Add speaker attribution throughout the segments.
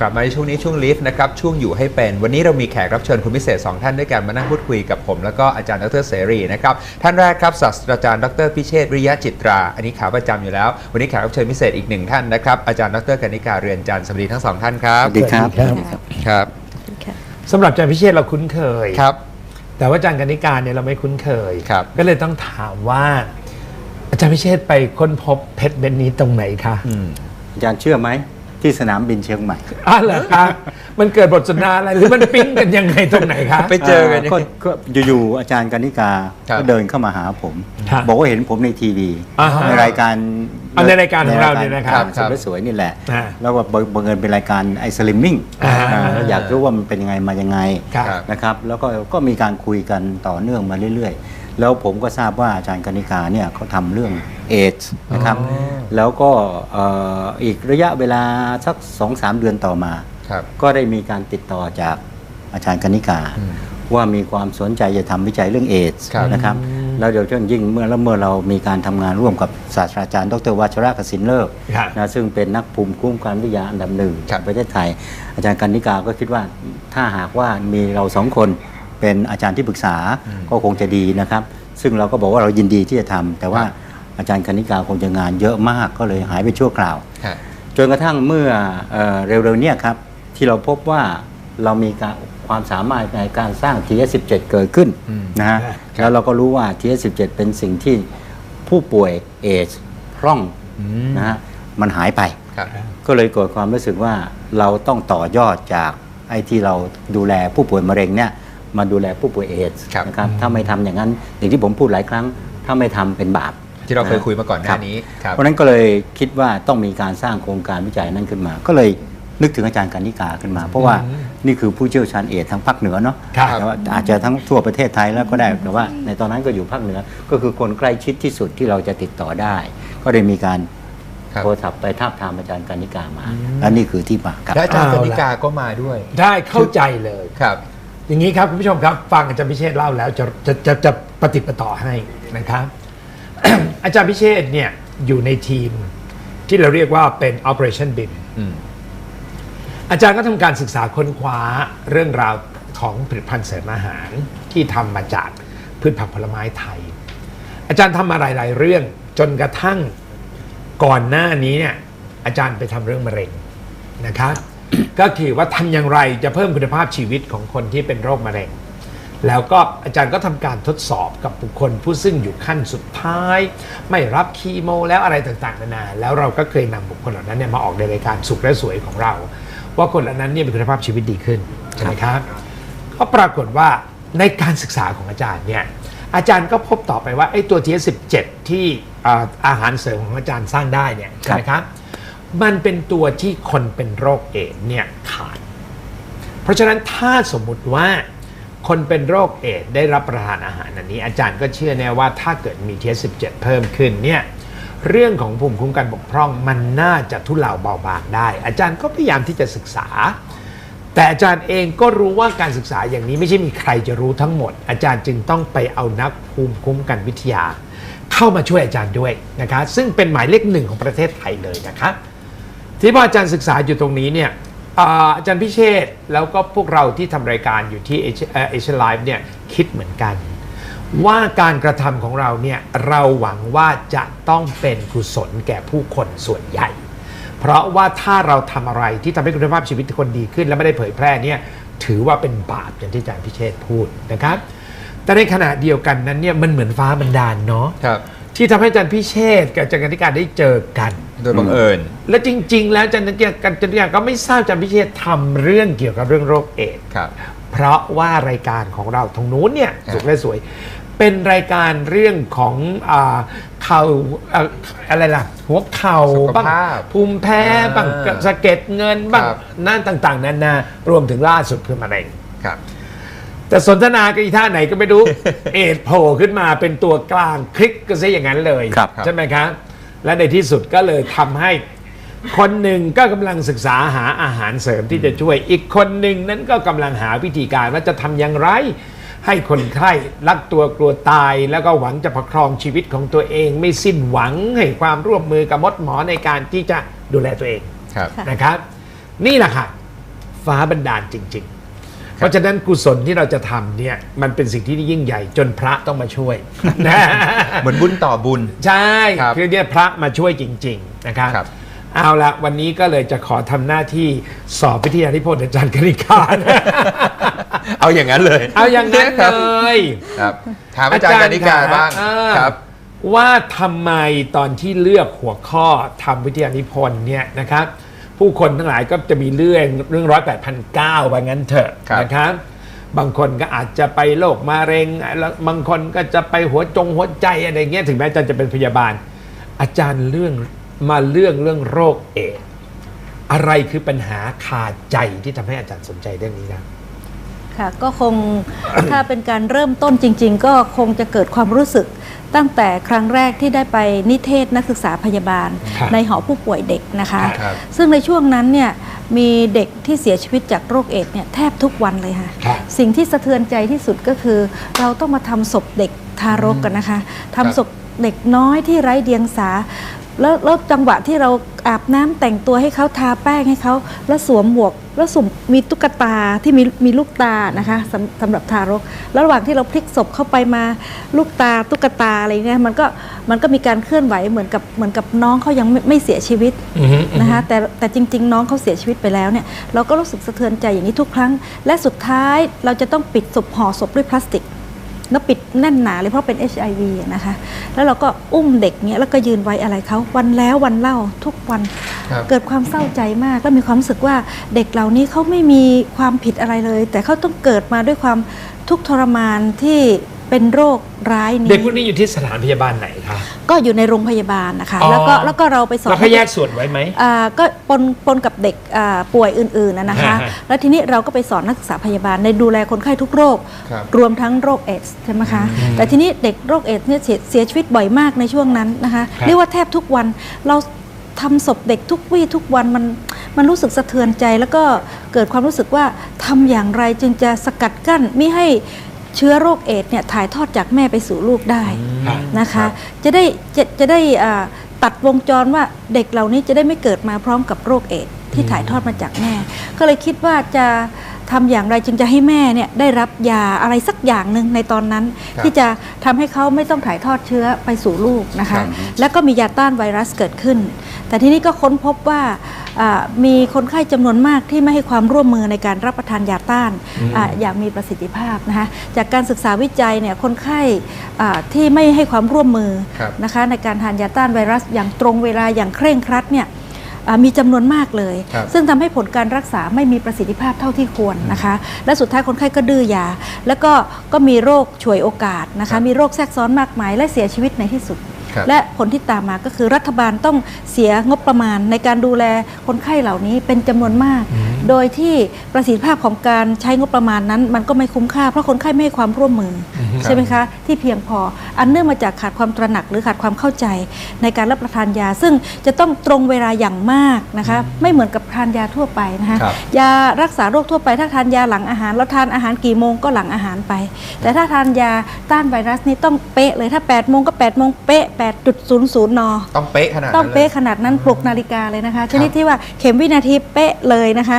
Speaker 1: กลับมาในช่วงนี้ช่วงลิฟต์นะครับช่วงอยู่ให้เป็น วันนี้เรามีแขกรับเชิญคุณพิเศษ 2 ท่านด้วยกันมานั่งพูดคุยกับผมแล้วก็อาจารย์ดรเสรีนะครับท่านแรกครับศาสตราจารย์ดรพิเชษฐ์วิริยะจิตรา อันนี้ขาประจำอยู่แล้ว วันนี้แขกรับเชิญพิเศษอีกหนึ่งท่านนะครับอาจารย์ดรกนิกาเรือนจันทร์สวัสดีทั้งสองท่านครับ
Speaker 2: สวัสดีครับ
Speaker 3: สวัสดีครับ
Speaker 1: ครับ
Speaker 3: ค่ะ
Speaker 4: สำหรับอาจารย์พิเชษเราคุ้นเคย
Speaker 1: ครับ
Speaker 4: แต่ว่าอาจารย์กนิการเนี่ยเราไม่คุ้นเคย
Speaker 1: ครับ
Speaker 4: ก็เลยต้องถามว่า อาจารย์พิเชษไปค้นพบเพชรเม็ดนี้ตรงไหนคะ
Speaker 1: อืม
Speaker 2: อาจารย์เชื่อไหม ที่สนามบินเชียงใหม่
Speaker 4: อ้าวเหรอคะมันเกิดบทสนทนาอะไรหรือมันปิ๊งกันยังไงตรงไหนคะ
Speaker 1: ไปเจอกัน
Speaker 2: ก็ก็อยู่ๆอาจารย์กนิกา
Speaker 1: ครับ
Speaker 2: ก็เดินเข้ามาหาผม
Speaker 4: ครับ
Speaker 2: บอกว่าเห็นผมในทีวี
Speaker 4: อ่าฮะ
Speaker 2: ในรายการ
Speaker 4: อ่าในรายการของเราเนี่ยนะครับ
Speaker 2: สวยสวยๆนี่แหละ
Speaker 4: อ่า
Speaker 2: แล้วก็บังบังเอิญเป็นรายการไอสลิมมิ่ง
Speaker 4: อ่า
Speaker 2: แล้วอยากรู้ว่ามันเป็นยังไงมายังไง
Speaker 4: ครับ
Speaker 1: ครับ
Speaker 2: นะครับ แล้วก็ก็มีการคุยกันต่อเนื่องมาเรื่อยๆ แล้วผมก็ทราบว่าอาจารย์กนิกาเนี่ยเขาทำเรื่องเอดส์นะครับ
Speaker 1: อ๋อ
Speaker 2: แล้วก็เอ่ออีกระยะเวลาสักสองสามเดือนต่อมา
Speaker 1: ครับ
Speaker 2: ก็ได้มีการติดต่อจากอาจารย์กนิกา
Speaker 1: อืม
Speaker 2: ว่ามีความสนใจจะทำวิจัยเรื่องเอดส์
Speaker 1: ครับ
Speaker 2: นะครับ แล้วเดี๋ยวเช่นยิ่งเมื่อแล้วเมื่อเรามีการทำงานร่วมกับศาสตราจารย์ดรวัชระกสินเลิก
Speaker 4: ครับ
Speaker 2: นะซึ่งเป็นนักภูมิคุ้มกันวิทยาอันดับหนึ่ง
Speaker 1: ครับ
Speaker 2: ของประเทศไทย อาจารย์กนิกาก็คิดว่าถ้าหากว่ามีเราสองคน เป็นอาจารย์ที่ปรึกษาก็คงจะดีนะครับ ซึ่งเราก็บอกว่าเรายินดีที่จะทำแต่ว่าอาจารย์กนิกาคงจะงานเยอะมากก็เลยหายไปชั่วคราว
Speaker 1: ฮะ
Speaker 2: จนกระทั่งเมื่อเอ่อเร็วๆเนี้ครับที่เราพบว่าเรามีการความสามารถในการสร้าง TS17 เกิดขึ้น
Speaker 1: อืม
Speaker 2: นะฮะ
Speaker 4: ครับ
Speaker 2: แล้วเราก็รู้ว่า TS17 เป็นสิ่งที่ผู้ป่วยเอชพร่อง
Speaker 1: อืม
Speaker 2: นะฮะมันหายไป
Speaker 1: ครับ
Speaker 2: ก็เลยเกิดความรู้สึกว่าเราต้องต่อยอดจากไอ้ที่เราดูแลผู้ป่วยมะเร็งเนี่ย มาดูแลผู้ป่วยเอช
Speaker 1: ครับ
Speaker 2: นะครับถ้าไม่ทำอย่างนั้นอย่างที่ผมพูดหลายครั้ง ถ้าไม่ทำเป็นบาป
Speaker 1: ที่เราเคยคุยมาก่อนหน้านี้ครับ
Speaker 2: เพราะฉะนั้นก็เลยคิดว่าต้องมีการสร้างโครงการวิจัยนั้นขึ้นมา ก็เลยนึกถึงอาจารย์กานิกาขึ้นมา เพราะว่านี่คือผู้เชี่ยวชาญเอดส์ทางภาคเหนือเนาะ
Speaker 4: ครับ
Speaker 2: แต่ว่าอาจจะทั้งทั่วประเทศไทยแล้วก็ได้แต่ว่า ในตอนนั้นก็อยู่ภาคเหนือ ก็คือคนใกล้ชิดที่สุดที่เราจะติดต่อได้ ก็เลยมีการ
Speaker 1: ครับ
Speaker 2: โทรศัพท์ไปทาบทามอาจารย์กานิกามา และนี่คือที่มาครับ
Speaker 1: และอาจารย์ก
Speaker 4: เอาละ
Speaker 1: นิกาก็มาด้วย
Speaker 4: ได้เข้าใจเลย
Speaker 1: ครับ
Speaker 4: อย่างนี้ครับคุณผู้ชมครับ ฟังอาจารย์พิเชษเล่าแล้วจะจะจะจะปฏิดประต่อให้นะครับ อาจารย์พิเชษเนี่ยอยู่ในทีมที่เราเรียกว่าเป็น Operation BIM
Speaker 1: อืม
Speaker 4: อาจารย์ก็ทำการศึกษาค้นคว้าเรื่องราวของผลิตภัณฑ์เสริมอาหารที่ทำมาจากพืชผักผลไม้ไทย อาจารย์ทำมาหลาย ๆ เรื่องจนกระทั่งก่อนหน้านี้เนี่ยอาจารย์ไปทำเรื่องมะเร็งนะครับ ก็คือว่าทำอย่างไรจะเพิ่มคุณภาพชีวิตของคนที่เป็นโรคมะเร็ง แล้วก็อาจารย์ก็ทำการทดสอบกับบุคคลผู้ซึ่งอยู่ขั้นสุดท้าย ไม่รับคีโมแล้วอะไรต่างๆนานาแล้วเราก็เคยนำบุคคลเหล่านั้นเนี่ยมาออกในรายการสุขและสวยของเรา ว่าคนเหล่านั้นเนี่ยมีคุณภาพชีวิตดีขึ้นใช่ไหมครับก็ปรากฏว่าในการศึกษาของอาจารย์เนี่ยอาจารย์ก็พบต่อไปว่าไอ้ตัว TS17 ที่อาอาหารเสริมของอาจารย์สร้างได้เนี่ยใช่ไหมครับ มันเป็นตัวที่คนเป็นโรคเอดส์เนี่ยขาด เพราะฉะนั้นถ้าสมมุติว่าคนเป็นโรคเอดส์ได้รับประทานอาหารอันนี้ อาจารย์ก็เชื่อแน่ว่าถ้าเกิดมี TS17 เพิ่มขึ้นเนี่ยเรื่องของภูมิคุ้มกันบกพร่องมันน่าจะทุเลาเบาบางได้ อาจารย์ก็พยายามที่จะศึกษา แต่อาจารย์เองก็รู้ว่าการศึกษาอย่างนี้ไม่ใช่มีใครจะรู้ทั้งหมด อาจารย์จึงต้องไปเอานักภูมิคุ้มกันวิทยา เข้ามาช่วยอาจารย์ด้วยนะคะ ซึ่งเป็นหมายเลขหนึ่งของประเทศไทยเลยนะคะ ที่พออาจารย์ศึกษาอยู่ตรงนี้เนี่ยอ่าอาจารย์พิเชษฐ์แล้วก็พวกเราที่ทำรายการอยู่ที่เอเชียไลฟ์เนี่ยคิดเหมือนกัน ว่าการกระทำของเราเนี่ยเราหวังว่าจะต้องเป็นกุศลแก่ผู้คนส่วนใหญ่ เพราะว่าถ้าเราทำอะไรที่ทำให้คุณภาพชีวิตคนดีขึ้น และไม่ได้เผยแพร่เนี่ยถือว่าเป็นบาปอย่างที่อาจารย์พิเชษฐ์พูดนะครับ แต่ในขณะเดียวกันนั้นเนี่ยมันเหมือนฟ้าบันดาลเนาะ
Speaker 1: ครับ
Speaker 4: ที่ทำให้อาจารย์พิเชษฐ์กับอาจารย์กนิการได้เจอกัน
Speaker 1: โดยบังเอิญ
Speaker 4: และจริง ๆ แล้วอาจารย์กนิการอาจารย์กนิการก็ไม่ทราบอาจารย์พิเชษฐ์ทำเรื่องเกี่ยวกับเรื่องโรคเอดส์
Speaker 1: ครับ
Speaker 4: เพราะว่ารายการของเราตรงนู้นเนี่ย
Speaker 1: ครับ
Speaker 4: สุขและสวย เป็นรายการเรื่องของอาเข่าอ่าอะไรล่ะ หัวเข่า
Speaker 1: สุข
Speaker 4: บ้าง
Speaker 1: ภาพ
Speaker 4: ภูมิแพ้
Speaker 1: อ่า
Speaker 4: บ้างสะเก็ดเงินบ้าง
Speaker 1: ครับ
Speaker 4: นั่นต่าง ๆนานารวมถึงล่าสุดคือมะเร็ง
Speaker 1: ครับ
Speaker 4: แต่สนทนากันอีท่าไหนก็ไม่รู้ เอดส์โผล่ขึ้นมาเป็นตัวกลางคลิกก็ซะอย่างนั้นเลย
Speaker 2: ครับ
Speaker 4: ใช่ไหมครับ และในที่สุดก็เลยทำให้ คนหนึ่งก็กำลังศึกษาหาอาหารเสริมที่จะช่วยอีกคนหนึ่งนั้นก็กำลังหาวิธีการว่าจะทำอย่างไร ให้คนไข้รักตัวกลัวตาย แล้วก็หวังจะประครองชีวิตของตัวเอง ไม่สิ้นหวังให้ความร่วมมือกับมดหมอในการที่จะดูแลตัวเอง
Speaker 1: ครับ
Speaker 3: ค่ะ
Speaker 4: นะครับ นี่แหละค่ะฟ้าบันดาลจริง ๆ เพราะฉะนั้นกุศลที่เราจะทำเนี่ยมันเป็นสิ่งที่ยิ่งใหญ่จนพระต้องมาช่วยนะ
Speaker 1: เหมือนบุญต่อบุญ
Speaker 4: ใช่
Speaker 1: ครับ
Speaker 4: คือเนี่ยพระมาช่วยจริง ๆ นะครับ
Speaker 1: ครับ
Speaker 4: เอาละวันนี้ก็เลยจะขอทำหน้าที่สอบวิทยานิพนธ์อาจารย์กนิกา
Speaker 1: เอาอย่างนั้นเลย
Speaker 4: เอาอย่างนั้น
Speaker 1: ครับ
Speaker 4: เลย
Speaker 1: ครับถามอาจารย์กนิการบ้าง
Speaker 4: เออ
Speaker 1: ครับ
Speaker 4: ว่าทำไมตอนที่เลือกหัวข้อทำวิทยานิพนธ์เนี่ยนะครับ ผู้คนทั้งหลายก็จะมีเรื่องเรื่องร้อยแปดพันเก้าว่างั้นเถอะ
Speaker 1: ครับ
Speaker 4: นะครับ บางคนก็อาจจะไปโรคมะเร็งแล้วบางคนก็จะไปหัวจงหัวใจอะไรเงี้ยถึงแม้อาจารย์จะเป็นพยาบาล อาจารย์เรื่องมาเรื่องเรื่องโรคเอดส์อะไรคือปัญหาคาใจที่ทำให้อาจารย์สนใจเรื่องนี้ครับ
Speaker 3: ค่ะก็คงถ้าเป็นการเริ่มต้นจริง ๆ ก็คงจะเกิดความรู้สึกตั้งแต่ครั้งแรกที่ได้ไปนิเทศนักศึกษาพยาบาล
Speaker 4: ครับ
Speaker 3: ในหอผู้ป่วยเด็กนะคะ
Speaker 1: ครับ
Speaker 3: ซึ่งในช่วงนั้นเนี่ยมีเด็กที่เสียชีวิตจากโรคเอดส์เนี่ยแทบทุกวันเลยค่ะ
Speaker 4: ครับ
Speaker 3: สิ่งที่สะเทือนใจที่สุดก็คือ เราต้องมาทำศพเด็กทารกกันนะคะทำศพเด็กน้อยที่ไร้เดียงสา แล้วแล้วจังหวะที่เราอาบน้ำแต่งตัวให้เขาทาแป้งให้เขาแล้วสวมหมวก แล้วสวมมีตุ๊กตาที่มีมีลูกตานะคะสำสำหรับทารก แล้วระหว่างที่เราพลิกศพเข้าไปมาลูกตาตุ๊กตาอะไรเงี้ยมันก็มันก็มีการเคลื่อนไหวเหมือนกับเหมือนกับน้องเขายังไม่ไม่เสียชีวิต
Speaker 4: อือฮึอือฮึ
Speaker 3: นะคะแต่แต่จริง ๆ น้องเขาเสียชีวิตไปแล้วเนี่ยเราก็รู้สึกสะเทือนใจอย่างนี้ทุกครั้ง และสุดท้ายเราจะต้องปิดศพห่อศพด้วยพลาสติก แล้วปิดแน่นหนาเลยเพราะเป็น HIV อะนะคะ แล้วเราก็อุ้มเด็กเนี้ยแล้วก็ยืนไว้อะไรเขาวันแล้ววันเล่าทุกวัน
Speaker 1: ครับ
Speaker 3: เกิดความเศร้าใจมากแล้วมีความรู้สึกว่าเด็กเหล่านี้เขาไม่มีความผิดอะไรเลย แต่เขาต้องเกิดมาด้วยความทุกข์ทรมานที่ เป็นโรคร้ายนี้
Speaker 4: เด็กพวกนี้อยู่ที่สถานพยาบาลไหนคะ
Speaker 3: ก็อยู่ในโรงพยาบาลนะคะ
Speaker 4: อ๋อ
Speaker 3: แล้วก็แล้วก็เราไปสอน
Speaker 4: แล้วเขาแยกส่วนไว้ไหม
Speaker 3: อ่าก็ปนปนกับเด็กอ่าป่วยอื่นๆนะนะคะ
Speaker 4: ฮะฮะ
Speaker 3: แล้วทีนี้เราก็ไปสอนนักศึกษาพยาบาลในดูแลคนไข้ทุกโรค
Speaker 1: ครับ
Speaker 3: รวมทั้งโรคเอดส์ใช่ไหมคะ แต่ทีนี้เด็กโรคเอดส์เนี่ยเสียเสียชีวิตบ่อยมากในช่วงนั้นนะคะ
Speaker 4: ครับ
Speaker 3: เรียกว่าแทบทุกวันเราทำศพเด็กทุกวี่ทุกวันมันมันรู้สึกสะเทือนใจแล้วก็เกิดความรู้สึกว่าทำอย่างไรจึงจะสกัดกั้นไม่ให้ เชื้อโรคเอดส์เนี่ยถ่ายทอดจากแม่ไปสู่ลูกได้
Speaker 4: ครับ
Speaker 3: นะคะ
Speaker 1: ครับ
Speaker 3: จะได้จะจะได้อ่าตัดวงจรว่าเด็กเหล่านี้จะได้ไม่เกิดมาพร้อมกับโรคเอดส์ที่ถ่ายทอดมาจากแม่ ก็เลยคิดว่าจะ ทำอย่างไรจึงจะให้แม่เนี่ยได้รับยาอะไรสักอย่างหนึ่งในตอนนั้น
Speaker 1: ครับ
Speaker 3: ที่จะทำให้เขาไม่ต้องถ่ายทอดเชื้อไปสู่ลูกนะ
Speaker 1: ครั
Speaker 3: คะ
Speaker 1: บ
Speaker 3: แล้วก็มียาต้านไวรัสเกิดขึ้น แต่ทีนี้ก็ค้นพบว่าอ่ามีคนไข้จำนวนมากที่ไม่ให้ความร่วมมือในการรับประทานยาต้านอ่าอย่างมีประสิทธิภาพนะคะจากการศึกษาวิจัยเนี่ยคนไข้อ่าที่ไม่ให้ความร่วมมือ
Speaker 1: ครับ
Speaker 3: นะคะในการทานยาต้านไวรัสอย่างตรงเวลาอย่างเคร่งครัดเนี่ยอ่า มีจำนวนมากเลย
Speaker 1: ครับ
Speaker 3: ซึ่งทำให้ผลการรักษาไม่มีประสิทธิภาพเท่าที่ควรนะคะ และสุดท้ายคนไข้ก็ดื้อยา แล้วก็ก็มีโรคฉวยโอกาสนะ
Speaker 1: ครั
Speaker 3: คะ
Speaker 1: บ
Speaker 3: มีโรคแทรกซ้อนมากมาย และเสียชีวิตในที่สุด
Speaker 1: ครับ
Speaker 3: และผลที่ตามมาก็คือรัฐบาลต้องเสียงบประมาณในการดูแลคนไข้เหล่านี้เป็นจำนวนมาก โดยที่ประสิทธิภาพของการใช้งบประมาณนั้น มันก็ไม่คุ้มค่าเพราะคนไข้ไม่ให้ความร่วมมืออ ใช่ไหมคะที่เพียงพอ อันเนื่องมาจากขาดความตระหนักหรือขาดความเข้าใจในการรับประทานยา ซึ่งจะต้องตรงเวลาอย่างมากนะคะไม่เหมือนกับทานยาทั่วไปนะคะ
Speaker 1: ครับ
Speaker 3: ยารักษาโรคทั่วไป ถ้าทานยาหลังอาหารเราทานอาหารกี่โมงก็หลังอาหารไป แต่ถ้าทานยาต้านไวรัสนี่ต้องเป๊ะเลยถ้า8โมงก็8โมงเป๊ะ8.00น
Speaker 1: ต้องเป๊ะขนาดนั้น
Speaker 3: ต้องเป๊ะ
Speaker 1: ลย
Speaker 3: ขนาดนั้นปลุกนาฬิกาเลยนะคะชนิดที่ว่าเข็มวินาทีเป๊ะเลยนะคะ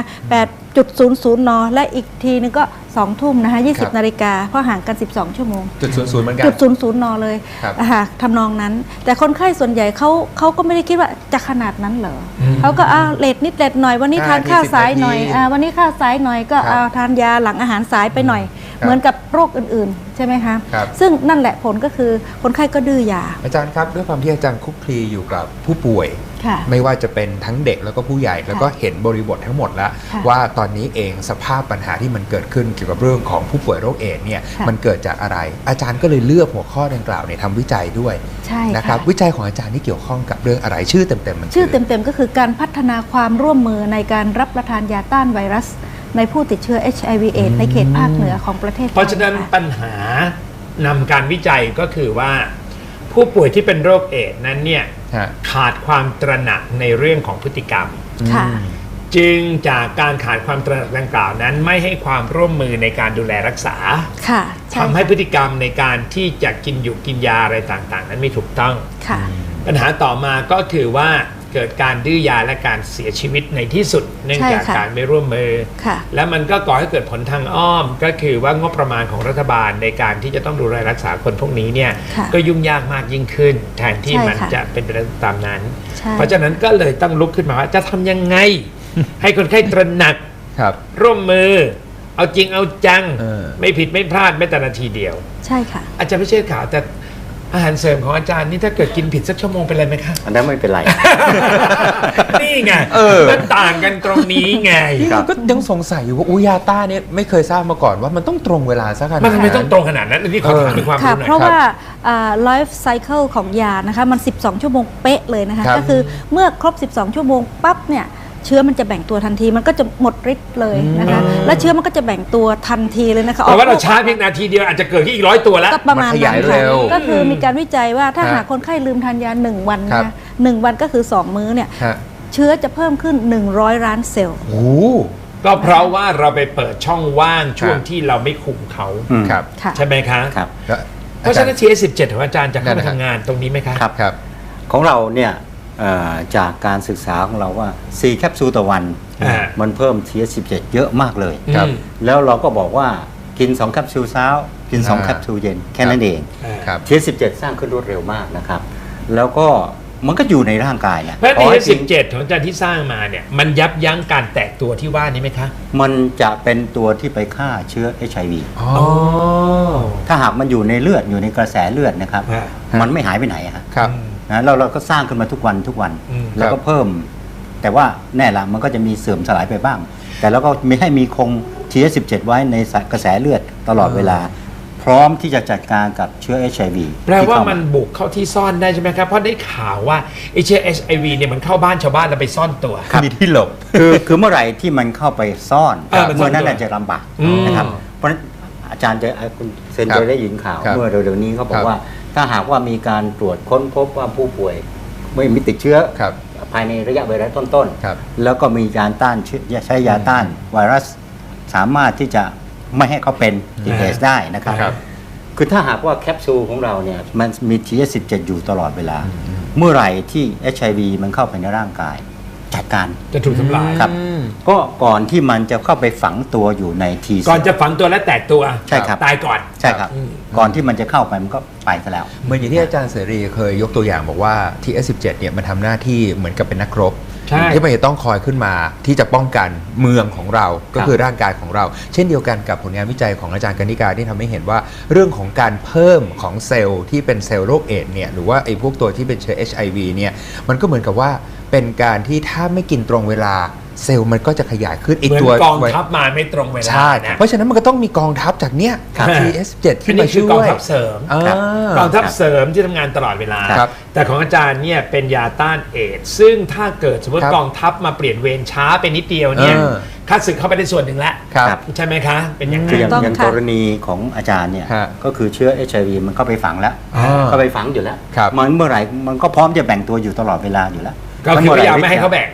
Speaker 3: 8.00น และอีกทีนึงก็ 2 ทุ่มนะคะ
Speaker 1: ครับ
Speaker 3: 20 นาฬิกาเพราะห่างกัน 12 ชั่วโมง
Speaker 1: จุดศูนย์ศูนย์เหมือนกัน
Speaker 3: จุดศูนย์ศูนย์นเลย
Speaker 1: ครับ
Speaker 3: อ่าฮะทำนองนั้น แต่คนไข้ส่วนใหญ่เขาเขาก็ไม่ได้คิดว่าจะขนาดนั้นเหรออ
Speaker 4: ม
Speaker 3: เขาก็อ้าวเลทนิดเลทหน่อยวันนี้
Speaker 1: อ่า
Speaker 3: ทานข้าวสายหน่อย
Speaker 1: 20นาที
Speaker 3: อ่าวันนี้ข้าวสายหน่อยก็
Speaker 1: ครับ
Speaker 3: เอาทานยาหลังอาหารสายไปหน่อย
Speaker 1: ครับ
Speaker 3: เหมือนกับโรคอื่น ๆ ใช่ไหมคะ
Speaker 1: ครับ
Speaker 3: ซึ่งนั่นแหละผลก็คือคนไข้ก็ดื้อยา
Speaker 1: อาจารย์ครับด้วยความที่อาจารย์คลุกคลีอยู่กับผู้ป่วย
Speaker 3: ค่ะ
Speaker 1: ไม่ว่าจะเป็นทั้งเด็กแล้วก็ผู้ใหญ่แล้วก็เห็นบริบททั้งหมดแล้ว
Speaker 3: ค่ะ
Speaker 1: ว่าตอนนี้เองสภาพปัญหาที่มันเกิดขึ้นเกี่ยวกับเรื่องของผู้ป่วยโรคเอดส์เนี่ย
Speaker 3: ค่ะ
Speaker 1: มันเกิดจากอะไร อาจารย์ก็เลยเลือกหัวข้อดังกล่าวเนี่ยทำวิจัยด้วย
Speaker 3: ใช่
Speaker 1: นะครับวิจัยของอาจารย์ที่เกี่ยวข้องกับเรื่องอะไรชื่อเต็มๆมัน
Speaker 3: ชื่อ
Speaker 1: คื
Speaker 3: เต็มๆ ก็คือการพัฒนาความร่วมมือในการรับประทานยาต้านไวรัส ในผู้ติดเชื้อ HIV เอดส์ในเขตภาคเหนือของประเทศไทย
Speaker 4: เพราะฉะนั้น
Speaker 3: ค่
Speaker 4: ปัญหานำการวิจัยก็คือว่า ผู้ป่วยที่เป็นโรคเอดส์นั้นเนี่ย
Speaker 1: ฮะ
Speaker 4: ขาดความตระหนักในเรื่องของพฤติกรรม
Speaker 3: ค่ะ
Speaker 1: อืม
Speaker 4: จึงจากการขาดความตระหนักดังกล่าวนั้น ไม่ให้ความร่วมมือในการดูแลรักษา
Speaker 3: ค่ะช่
Speaker 4: ทำให้พฤติกรรมในการที่จะกินอยู่กินยาอะไรต่างๆ นั้นไม่ถูกต้อง
Speaker 3: ค่ะ
Speaker 4: ปัญหาต่อมาก็คือว่า เกิดการดื้อยาและการเสียชีวิตในที่สุด เนื่องจาก
Speaker 3: ใช่ค่ะ
Speaker 4: การไม่ร่วมมือ
Speaker 3: ค่ะ
Speaker 4: และมันก็ก่อให้เกิดผลทางอ้อมก็คือว่างบประมาณของรัฐบาลในการที่จะต้องดูแลรักษาคนพวกนี้เนี่ย
Speaker 3: ค่ะ
Speaker 4: ก็ยุ่งยากมากยิ่งขึ้น แทนที่
Speaker 3: ใช่
Speaker 4: มัน
Speaker 3: ค่ะ
Speaker 4: จะเป็นไปตามนั้น
Speaker 3: ใช่
Speaker 4: เพราะฉะนั้นก็เลยต้องลุกขึ้นมาว่าจะทำยังไง ให้คนไข้ตระหนัก
Speaker 1: ครับ
Speaker 4: ร่วมมือเอาจริงเอาจัง
Speaker 1: เออ
Speaker 4: ไม่ผิดไม่พลาดแม้แต่นาทีเดียว
Speaker 3: ใช่ค่ะ
Speaker 4: อาจารย์พิเชษข่าวแต่ อาหารเสริมของอาจารย์นี่ถ้าเกิดกินผิดสักชั่วโมงเป็นไรไหมคะ
Speaker 2: อันนั้นไม่เป็นไร
Speaker 4: นี่ไง
Speaker 1: เออ
Speaker 4: มันต่างกันตรงนี้ไง
Speaker 1: นี่
Speaker 2: ครั
Speaker 1: เรา
Speaker 2: บ
Speaker 1: ก็ยังสงสัยอยู่ว่าอุยยาต้าเนี่ยไม่เคยทราบมาก่อนว่ามันต้องตรงเวลาสักขนาด
Speaker 4: มันทำไมต้องต
Speaker 1: นั้น
Speaker 4: รงขนาดนั้นอันนี้ขอถามเป็นความ
Speaker 3: ค่ะ
Speaker 4: รู้หน่อย
Speaker 3: เพราะว่าไลฟ์ไซเคิลของยานะคะมัน 12 ชั่วโมงเป๊ะเลยนะคะ
Speaker 1: ครับ
Speaker 3: ก็คือเมื่อครบ 12 ชั่วโมงปั๊บเนี่ย เชื้อมันจะแบ่งตัวทันทีมันก็จะหมดฤทธิ์เลยนะคะ
Speaker 4: อืม
Speaker 3: แล้วเชื้อมันก็จะแบ่งตัวทันทีเลยนะคะ
Speaker 4: แต่ว่าเรา
Speaker 3: ออก
Speaker 4: ช้าเพียงนาทีเดียวอาจจะเกิดที่อีกร้อยตัวแล้ว
Speaker 3: ก็ประมาณ
Speaker 1: มันข
Speaker 3: นั้
Speaker 1: ยาย
Speaker 3: นค่ะ
Speaker 1: เร็ว
Speaker 3: ก็คือมีการวิจัยว่าถ้า
Speaker 1: ฮะ
Speaker 3: หากคนไข้ลืมทานยา1วัน
Speaker 1: ครั
Speaker 3: นะ
Speaker 1: บ
Speaker 3: หนึ่งวันก็คือ2มื้อเนี่ย
Speaker 1: ฮะ
Speaker 3: เชื้อจะเพิ่มขึ้น 100ล้านเซลล์
Speaker 1: โอ้โห
Speaker 4: ก็เพราะว่าเราไปเปิดช่องว่างช่วง
Speaker 1: ครับ
Speaker 4: ที่เราไม่คุมเขา
Speaker 2: อืม
Speaker 1: ครับ
Speaker 3: ค่ะ
Speaker 4: ใช่ไหมคะ
Speaker 2: ครับ
Speaker 1: แล้ว
Speaker 4: เพราะฉะนั้น TS17 ของอาจารย์จะเข้า
Speaker 1: นั่
Speaker 4: มาน
Speaker 1: นะฮะ
Speaker 4: ทำงานตรงนี้ไหมคะ
Speaker 2: ครับ
Speaker 1: ครับ
Speaker 2: ของเราเนี่ยเอ่อ จากการศึกษาของเราว่า 4 แคปซูลต่อวัน
Speaker 4: อ่า
Speaker 2: มันเพิ่ม TS17 เยอะมากเลย
Speaker 1: ครับ
Speaker 4: อืม
Speaker 2: แล้วเราก็บอกว่ากิน 2 แคปซูลเช้า กิน2
Speaker 1: อ่า
Speaker 2: แคปซูลเย็น แค่นั้นเอง
Speaker 4: อ่า
Speaker 1: ครับ
Speaker 2: TS17 สร้างขึ้นรวดเร็วมากนะครับ แล้วก็มันก็อยู่ในร่างกายเนี่ย
Speaker 4: เพราะ
Speaker 2: ขอให้กิน
Speaker 4: TS17 ของอาจารย์ที่สร้างมาเนี่ย มันยับยั้งการแตกตัวที่ว่านี้ไหมคะ
Speaker 2: มันจะเป็นตัวที่ไปฆ่าเชื้อ HIV
Speaker 1: อ๋อ
Speaker 2: ถ้าหากมันอยู่ในเลือดอยู่ในกระแสเลือดนะครับ
Speaker 4: ฮะ
Speaker 2: มันไม่หายไปไหนอะฮะ
Speaker 1: ครับ
Speaker 2: นะเราเราก็สร้างขึ้นมาทุกวันทุกวัน
Speaker 4: อืม
Speaker 2: แล้ว
Speaker 1: ครั
Speaker 2: ก็
Speaker 1: บ
Speaker 2: เพิ่ม แต่ว่าแน่ละมันก็จะมีเสื่อมสลายไปบ้าง แต่เราก็ไม่ให้มีคง TS17 ไว้ในกระแสเลือดตลอดเวลา พร้อมที่จะจัดการกับเชื้อ HIV
Speaker 4: แปลว่า
Speaker 2: ที่เข้
Speaker 4: มันบุกเข้าที่ซ่อนได้ใช่ไหมครับ เพราะได้ข่าวว่าไอเชื้อ HIV เนี่ยมันเข้าบ้านชาวบ้านแล้วไปซ่อนตัว
Speaker 1: มีที่หลบ
Speaker 2: คือคือเมื่อไหร่ที่มันเข้าไปซ่อน
Speaker 4: เออมันซ่อน
Speaker 2: เมื่อนั้น
Speaker 4: ตัว
Speaker 2: น่ะจะลำบาก
Speaker 4: อืม
Speaker 2: นะครับ เพราะฉะนั้นอาจารย์จะเอ่อคุณเซน
Speaker 1: ครับ
Speaker 2: จะได้ยินข่าว
Speaker 1: ครับ
Speaker 2: เมื่อเร็วๆนี้เขาบอ
Speaker 1: ครั
Speaker 2: ก
Speaker 1: บ
Speaker 2: ว่า ถ้าหากว่ามีการตรวจค้นพบว่าผู้ป่วยไม่มีติดเชื้อ
Speaker 1: ครับ
Speaker 2: ภายในระยะเวลาต้น
Speaker 1: ครับ
Speaker 2: ๆ แล้วก็มีการต้านเชื้อใช้ยาต้านไวรัส สามารถที่จะไม่ให้เขาเป็นติดเอสได้นะครับ
Speaker 1: ครับ
Speaker 2: คือถ้าหากว่าแคปซูลของเราเนี่ยมันมี TS17 อยู่ตลอดเวลา เมื่อไหร่ที่ HIV มันเข้าไปในร่างกาย จัดการ
Speaker 4: จะถูกทำลาย
Speaker 2: ครับ
Speaker 1: อืม
Speaker 2: ก็ก่อนที่มันจะเข้าไปฝังตัวอยู่ในที
Speaker 4: ก่อนจะฝังตัวและแตกตัว
Speaker 2: ใช่ครับ
Speaker 4: ตายก่อน
Speaker 2: ใช่ครับ
Speaker 4: อืม
Speaker 2: ก่อนที่มันจะเข้าไปมันก็ไปซะแล้ว
Speaker 1: เหมือนอย่างที่อาจารย์เสรีเคยยกตัวอย่างบอกว่า TS17 เนี่ยมันทำหน้าที่เหมือนกับเป็นนักรบ
Speaker 4: ใช่
Speaker 1: ที่มันจะต้องคอยขึ้นมาที่จะป้องกันเมืองของเราก็คือร่างกายของเรา เช่นเดียวกันกับผลงานวิจัยของอาจารย์กนิการที่ทำให้เห็นว่า เรื่องของการเพิ่มของเซลล์ที่เป็นเซลล์โรคเอดส์เนี่ยหรือว่าไอ้พวกตัวที่เป็นเชื้อ HIV เนี่ยมันก็เหมือนกับว่าเป็นการที่ถ้าไม่กินตรงเวลา เซลล์มันก็จะขยายขึ้นไอ้
Speaker 4: เหมือน
Speaker 1: ตัว
Speaker 4: กองทัพมาไม่ตรงเวลา
Speaker 1: ใช่
Speaker 4: นะ
Speaker 1: เพราะฉะนั้นมันก็ต้องมีกองทัพจากเนี้ย
Speaker 2: ครับ
Speaker 1: TS7
Speaker 4: อั
Speaker 1: ที่
Speaker 4: น
Speaker 1: มา
Speaker 4: นี้คื
Speaker 1: ช่
Speaker 4: อกอง
Speaker 1: วย
Speaker 4: ทัพเสริม
Speaker 1: อ่า
Speaker 2: ครับ
Speaker 4: กองทัพเสริมที่ทำงานตลอดเวลา
Speaker 1: ครับ
Speaker 4: แต่ของอาจารย์เนี่ยเป็นยาต้านเอดส์ซึ่งถ้าเกิดสมมติ
Speaker 1: ครับ
Speaker 4: กองทัพมาเปลี่ยนเวรช้าไปนิดเดียวเนี่ย
Speaker 1: เออ
Speaker 4: ค่าศึกเข้าไปได้ส่วนหนึ่งแล้ว
Speaker 1: ครับ
Speaker 2: ครับ
Speaker 4: ใช่ไหมคะ เป็นอย่าง
Speaker 2: คือ
Speaker 4: นั้
Speaker 2: อนย่าง
Speaker 3: ต้อง
Speaker 2: อย่าง
Speaker 3: ค่ะ
Speaker 2: กรณีของอาจารย์เนี่ย
Speaker 1: ฮะ
Speaker 2: ก็คือเชื้อ HIV มันเข้าไปฝังแล้ว
Speaker 1: อ่า
Speaker 2: เข้าไปฝังอยู่แล้ว
Speaker 1: ครับ
Speaker 2: มันเมื่อไหร่มันก็พร้อมจะแบ่งตัวอยู่ตลอดเวลาอยู่แล้ว
Speaker 4: ก็คือพยายามไม่ให้เขาแบ่ง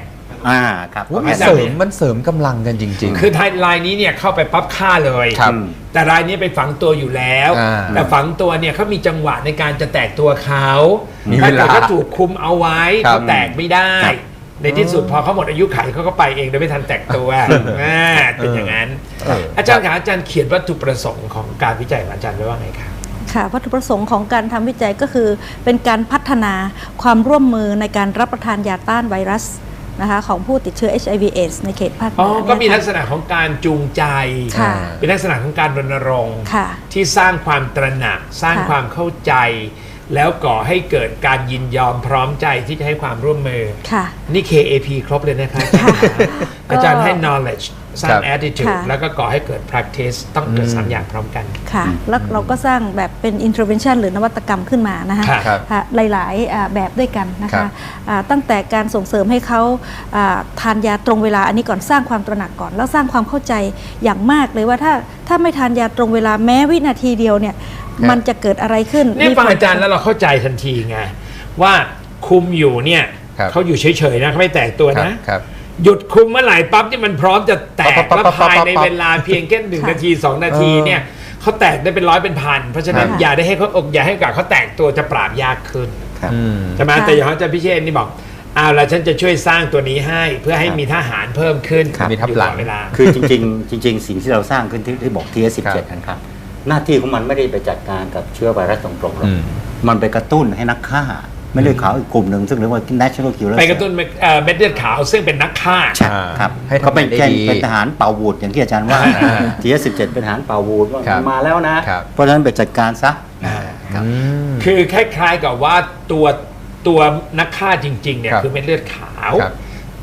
Speaker 2: อ่าครับ
Speaker 1: ว่า
Speaker 4: ไม่
Speaker 1: มัน
Speaker 4: ได้
Speaker 1: เสริมมันเสริมกำลังกันจริงๆ
Speaker 4: คือไทยลายนี้เนี่ยเข้าไปปั๊บฆ่าเลย
Speaker 1: ครับ
Speaker 4: แต่รายนี้ไปฝังตัวอยู่แล้ว
Speaker 1: อ่า
Speaker 4: แต่ฝังตัวเนี่ยเขามีจังหวะในการจะแตกตัวเขา
Speaker 1: มี
Speaker 4: ถ้า
Speaker 1: เว
Speaker 4: เกิ
Speaker 1: ลา
Speaker 4: ดเขาถูกคุมเอาไว้
Speaker 1: ครับ
Speaker 4: เขาแตกไม่ได้
Speaker 2: ครับ
Speaker 4: ในที่สุดพอเขาหมดอายุขัยเขาก็ไปเองโดยไม่ทันแตกตัวอ่าเป็นอย่างนั้น
Speaker 1: เออ
Speaker 4: อาจารย์คะอาจารย์เขียนวัตถุประสงค์ของการวิจัยของอาจารย์ไว้ว่าไงคะ
Speaker 3: ค่ะวัตถุประสงค์ของการทำวิจัยก็คือ เป็นการพัฒนาความร่วมมือในการรับประทานยาต้านไวรัส นะคะของผู้ติดเชื้อ HIV/AIDS ในเขตภาคเห
Speaker 4: อ๋อ
Speaker 3: นือ
Speaker 4: ก็มี
Speaker 3: เนี่ย
Speaker 4: ลักษณะของการจูงใจ
Speaker 3: ค่ะ
Speaker 4: เป็นลักษณะของการรณรงค์
Speaker 3: ค่ะ
Speaker 4: ที่สร้างความตระหนัก สร้าง
Speaker 3: ค่ะ
Speaker 4: ความเข้าใจ แล้วก่อให้เกิดการยินยอมพร้อมใจที่จะให้ความร่วมมือ
Speaker 3: ค่ะ
Speaker 4: นี่ KAP ครบเลยนะครับอาจารย์ให้ knowledge สร้าง
Speaker 1: ครับ
Speaker 4: attitude
Speaker 3: ค่ะ
Speaker 4: แล้วก็ก่อให้เกิด practice ต้องเกิด
Speaker 1: อืม
Speaker 4: สามอย่างพร้อมกัน
Speaker 3: ค่ะ แล้วเราก็สร้างแบบเป็น intervention หรือนวัตกรรมขึ้นมานะคะ
Speaker 4: ครับ
Speaker 1: ครับ
Speaker 3: ค่ะหลายๆอ่าแบบด้วยกันนะ
Speaker 1: ครั
Speaker 3: คะ
Speaker 1: บ
Speaker 3: อ่าตั้งแต่การส่งเสริมให้เขาอ่าทานยาตรงเวลาอันนี้ก่อนสร้างความตระหนักก่อน แล้วสร้างความเข้าใจอย่างมากเลยว่าถ้าถ้าไม่ทานยาตรงเวลาแม้วินาทีเดียวเนี่ย
Speaker 1: ครับ
Speaker 3: มันจะเกิดอะไรขึ้น
Speaker 4: นี่ฟัง
Speaker 3: มีผล
Speaker 4: อาจารย์แล้วเราเข้าใจทันทีไง ว่าคุมอยู่เนี่ย
Speaker 1: ครับ
Speaker 4: เขาอยู่เฉยๆนะเขาไม่แตกตัว
Speaker 1: ครับ
Speaker 4: นะ
Speaker 1: ครับ
Speaker 4: หยุดคุมเมื่อไหร่ปั๊บที่มันพร้อมจะแตก
Speaker 1: ปั๊บปั๊บ
Speaker 4: แล้วภายใน
Speaker 1: ปั๊บปั๊บ
Speaker 4: เวลาเพียงแค่หนึ่ง
Speaker 3: ค่ะ
Speaker 4: นาทีสองนาที
Speaker 1: เออ
Speaker 4: เนี่ยเขาแตกได้เป็นร้อยเป็นพัน เพราะฉะนั้น
Speaker 3: ค่ะ
Speaker 4: อย่าได้ให้เขาอกอย่าให้โอกาสเขาแตกตัวจะปราบยากขึ้น
Speaker 2: ครับ
Speaker 1: อืม
Speaker 4: ใช่ไหม
Speaker 3: ค่ะ
Speaker 4: แต่อย่างอาจารย์พิเชษนี่บอกเอาละฉันจะช่วยสร้างตัวนี้ให้เพื่อให้
Speaker 2: ครับ
Speaker 4: มีทหารเพิ่มขึ้น
Speaker 2: ครับ
Speaker 1: มีทัพหลัง
Speaker 4: อยู่ตอดเวลา
Speaker 2: คือจริง ๆ จริง ๆ สิ่งที่เราสร้างขึ้นที่ที่บอก
Speaker 1: ครับ
Speaker 2: TS17 นะครับ หน้าที่ของมันไม่ได้ไปจัดการกับเชื้อไวรัสตรงๆหรอก
Speaker 1: อืม
Speaker 2: มันไปกระตุ้นให้นักฆ่า ไม่เลือดขาวอีกกลุ่มหนึ่งซึ่งเรียกว่า natural killer
Speaker 4: ไปกระตุ้นเม็ดเอ่อเม็ดเลือดขาวซึ่งเป็นนักฆ่า
Speaker 2: ใช่
Speaker 1: อ่า
Speaker 2: ครับ
Speaker 1: ให้ทำ
Speaker 2: เขาเป็น
Speaker 1: งานได้
Speaker 2: แค่
Speaker 1: ดี
Speaker 2: เป็นทหารเป่าวูดอย่างที่อาจารย์ว่า
Speaker 1: อ่า
Speaker 2: TS17 เป็นทหารเป่าวูดว่า
Speaker 1: ครับ
Speaker 2: มาแล้วนะ
Speaker 1: ครับ
Speaker 2: เพราะฉะนั้นไปจัดการซะ
Speaker 4: อ่า
Speaker 2: ครับ
Speaker 1: อืม
Speaker 4: คือคล้าย ๆกับว่าตัวตัวนักฆ่าจริงๆเนี่ย
Speaker 1: ครับ
Speaker 4: คือเม็ดเลือดขาว
Speaker 1: ครับ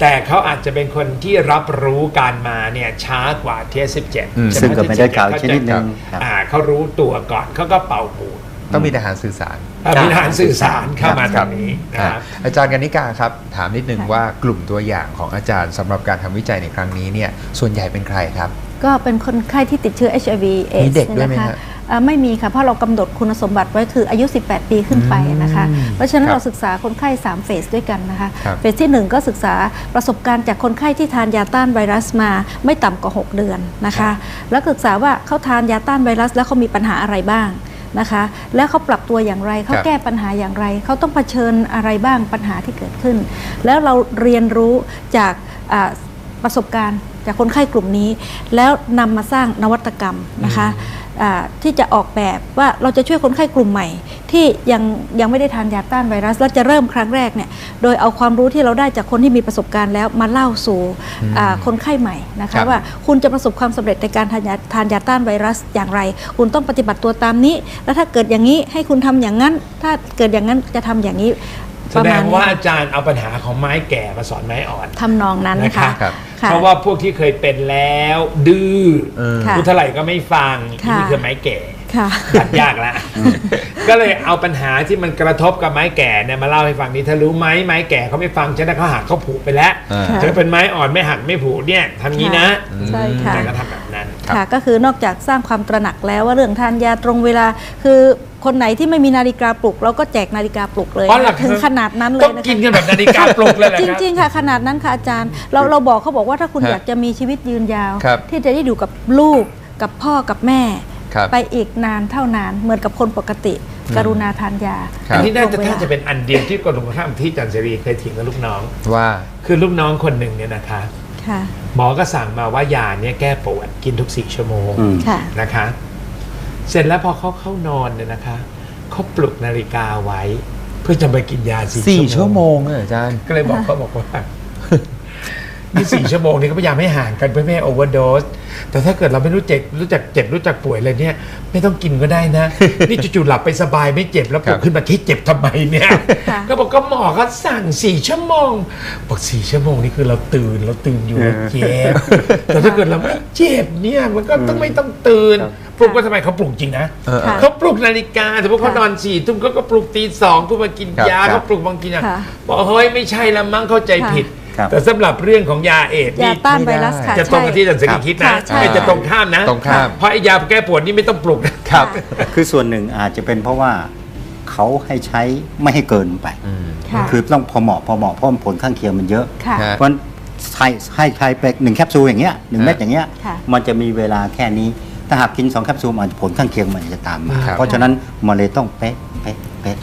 Speaker 4: แต่เขาอาจจะเป็นคนที่รับรู้การมาเนี่ยช้ากว่า T17
Speaker 1: อืม
Speaker 4: ใช่ไห
Speaker 2: ซึ่งก็เป็นเลือดขาว
Speaker 4: ขา
Speaker 2: ชนิดหนึ่ง
Speaker 4: จะ
Speaker 2: ครับ
Speaker 4: อ่าเขารู้ตัวก่อนเขาก็เป่าปูด
Speaker 1: ต้องมีทหารสื่อสาร
Speaker 4: อ่ามีทหารสื่อสารเข้ามา
Speaker 1: ค
Speaker 4: ต
Speaker 1: รั
Speaker 4: ร
Speaker 1: บ
Speaker 4: งนี้นะ
Speaker 1: อ่า
Speaker 4: ครับ
Speaker 1: อาจารย์กนิกาครับถามนิดนึง
Speaker 3: ค่ะ
Speaker 1: ว่ากลุ่มตัวอย่างของอาจารย์สำหรับการทำวิจัยในครั้งนี้เนี่ยส่วนใหญ่เป็นใครครับ
Speaker 3: ก็เป็นคนไข้ที่ติดเชื้อ HIV
Speaker 1: มี
Speaker 3: AIDS
Speaker 1: เด็กด้วยไหม
Speaker 3: นะคะ
Speaker 1: ฮะ
Speaker 3: เอ่อไม่มีค่ะ เพราะเรากำหนดคุณสมบัติไว้คืออายุ 18 ปีขึ้นไปนะคะ
Speaker 1: อืม
Speaker 3: เพราะฉะนั้น
Speaker 1: ครับ
Speaker 3: เราศึกษาคนไข้ 3 เฟสด้วยกันนะคะ
Speaker 1: ครับ
Speaker 3: เฟสที่ 1 ก็ศึกษาประสบการณ์จากคนไข้ที่ทานยาต้านไวรัสมาไม่ต่ำกว่า 6 เดือนนะคะ แล้วศึกษาว่าเขาทานยาต้านไวรัส แล้วเขามีปัญหาอะไรบ้าง นะคะ แล้วเขาปรับตัวอย่างไรเขา
Speaker 1: ครับ
Speaker 3: แก้ปัญหาอย่างไร เขาต้องเผชิญอะไรบ้างปัญหาที่เกิดขึ้น แล้วเราเรียนรู้จากอ่าประสบการณ์จากคนไข้กลุ่มนี้ แล้วนำมาสร้างนวัตกรรมนะคะอ่าที่จะออกแบบว่าเราจะช่วยคนไข้กลุ่มใหม่ ที่ยังยังไม่ได้ทานยาต้านไวรัส แล้วจะเริ่มครั้งแรกเนี่ยโดยเอาความรู้ที่เราได้จากคนที่มีประสบการณ์แล้วมาเล่าสู่อ่าคนไข้ใหม่นะ
Speaker 1: ครั
Speaker 3: คะ
Speaker 1: บ
Speaker 3: ว่าคุณจะประสบความสำเร็จในการทานยาทานยาต้านไวรัสอย่างไร คุณต้องปฏิบัติตัวตามนี้ แล้วถ้าเกิดอย่างนี้ให้คุณทำอย่างนั้น ถ้าเกิดอย่างนั้นจะทำอย่างนี้
Speaker 4: แส
Speaker 3: ประ
Speaker 4: ด
Speaker 3: มณ
Speaker 4: ง
Speaker 3: นี้
Speaker 4: ว่าอาจารย์เอาปัญหาของไม้แก่มาสอนไม้อ่อน
Speaker 3: ทำนองนั้น
Speaker 4: นะ
Speaker 3: ค่ะ
Speaker 4: คะ
Speaker 1: ครับ
Speaker 3: ค่ะ
Speaker 4: เพราะว่าพวกที่เคยเป็นแล้ว ดื้อ
Speaker 1: เออ
Speaker 3: ค่ะ
Speaker 4: พูดเท่าไหร่ก็ไม่ฟัง
Speaker 3: ค่ะ
Speaker 4: นี่คือไม้แก่
Speaker 3: ค่ะ
Speaker 4: ตัดยากละก็เลยเอาปัญหาที่มันกระทบกับไม้แก่เนี่ยมาเล่าให้ฟังนี่ถ้ารู้ไหมไม้แก่เขาไม่ฟังฉันนะเขาหักเขาผูกไปแล้ว
Speaker 1: อ่า
Speaker 3: ค่ะ
Speaker 4: ถ้าเป็นไม้อ่อนไม่หักไม่ผูกเนี่ยทำงี้นะ
Speaker 3: ใช่ค่ะ
Speaker 4: แต่ก็ทำแบบนั้น
Speaker 1: ครับ
Speaker 3: ค่ะก็คือนอกจากสร้างความตระหนักแล้วว่าเรื่องทานยาตรงเวลาคือคนไหนที่ไม่มีนาฬิกาปลุกเราก็แจกนาฬิกาปลุกเลย
Speaker 4: อ๋อเหรอ
Speaker 3: ถึงขนาดนั้นเล
Speaker 4: ต้อยง
Speaker 3: นะ
Speaker 4: กิน
Speaker 3: คะ
Speaker 4: กันแบบนาฬิกาปลุกเลยแหละ
Speaker 3: จ
Speaker 4: ครับ
Speaker 3: ริงๆค่ะขนาดนั้นค่ะอาจารย์ เราเราบอกเขาบอกว่าถ้าคุณ
Speaker 1: ฮะ
Speaker 3: อยากจะมีชีวิตยืนยาว
Speaker 1: ครับ
Speaker 3: ที่จะได้อยู่กับลูกกับพ่อกับแม่
Speaker 1: ครับ
Speaker 3: ไปอีกนานเท่านานเหมือนกับคนปกติ กรุณาทานยา
Speaker 1: ครับ
Speaker 4: อันนี้น่าจะ
Speaker 3: ตรงวล
Speaker 4: น่าจะเป็นอันเดียวที่กรมข้ามที่จันทร์เสรีเคยเถียงกับลูกน้อง
Speaker 1: ว่า
Speaker 4: คือลูกน้องคนหนึ่งเนี่ยนะคะ
Speaker 3: ค่ะ
Speaker 4: หมอก็สั่งมาว่ายาเนี่ยแก้ปวดกินทุกสี่ชั่วโมง
Speaker 2: อืม
Speaker 3: ค่ะ
Speaker 4: นะคะ เสร็จแล้วพอเขาเข้านอนเนี่ยนะคะเขาปลุกนาฬิกาไว้ เพื่อจะไปกินยาสี่
Speaker 1: สี่ชั่วโมงเลยอาจารย์
Speaker 4: ก็เลยบอกเขาบอกว่า นี่สี่ชั่วโมงนี้ก็พยายามให้ห่างกันเพื่อไม่ให้โอเวอร์โดส แต่ถ้าเกิดเราไม่รู้เจ็บรู้จักเจ็บรู้จักป่วยเลยเนี่ยไม่ต้องกินก็ได้นะ นี่จู่ๆหลับไปสบายไม่เจ็บแล้วปลุ
Speaker 1: ครั
Speaker 4: ก
Speaker 1: บ
Speaker 4: ขึ้นมาคิดเจ็บทำไมเนี่ย
Speaker 3: ค่ะ
Speaker 4: ก็บอกก็หมอเขาสั่งสี่ชั่วโมง บอกสี่ชั่วโมงนี่คือเราตื่นเราตื่นอยู่เราเจ็บ แต่ถ้าเกิดเราไม่เจ็บเนี่ยมันก็ต้องไม่ต้องตื่น
Speaker 2: ครับ
Speaker 4: ปลุกก็ทำไมเขาปลุกจริงนะ
Speaker 1: เออเออ
Speaker 3: ค่ะ
Speaker 4: เขาปลุกนาฬิกาแต่พวกเขานอนสี่ทุ่มเขาก็ปลุกตีสองเพื่อมากิน
Speaker 1: ครับ
Speaker 4: ยา
Speaker 1: ครับ
Speaker 4: เขาปลุกบางกินยา
Speaker 3: ค่ะ
Speaker 4: บอกเฮ้ยไม่ใช่ละมั้งเข้าใจผิด
Speaker 2: ครับ
Speaker 4: แต่สำหรับเรื่องของยาเอดส์
Speaker 3: ยา
Speaker 4: นี่
Speaker 3: ต้านไวรัสค่ะ
Speaker 4: จะตรงกับที่อาจารย์เสรีคิดนะ
Speaker 3: ค่ะใช่
Speaker 4: ไม่จะตรงข้ามนะ
Speaker 1: ตรงข้าม
Speaker 4: เพราะไอ้ยาแก้ปวดนี่ไม่ต้องปลุกนะ
Speaker 1: ครับ
Speaker 2: คือส่วนหนึ่งอาจจะเป็นเพราะว่าเขาให้ใช้ไม่ให้เกินไป
Speaker 1: อืม
Speaker 3: ค่ะ
Speaker 2: คือต้องพอเหมาะพอเหมาะเพราะผลข้างเคียงมันเยอะ
Speaker 3: ค่ะ
Speaker 1: ฮะ
Speaker 2: เพราะฉะนั้นให้ให้ใครไปหนึ่งแคปซูลอย่างเงี้ยหนึ่ง
Speaker 1: ฮะ
Speaker 2: เม็ดอย่างเงี้ย
Speaker 3: ค่ะ
Speaker 2: มันจะมีเวลาแค่นี้ ถ้าหากกินสองแคปซูลอาจจะผลข้างเคียงมันจะตามมา
Speaker 1: ครับ
Speaker 2: เพราะฉะนั้นมันเลยต้องเป๊ะเป๊ะเป๊ะ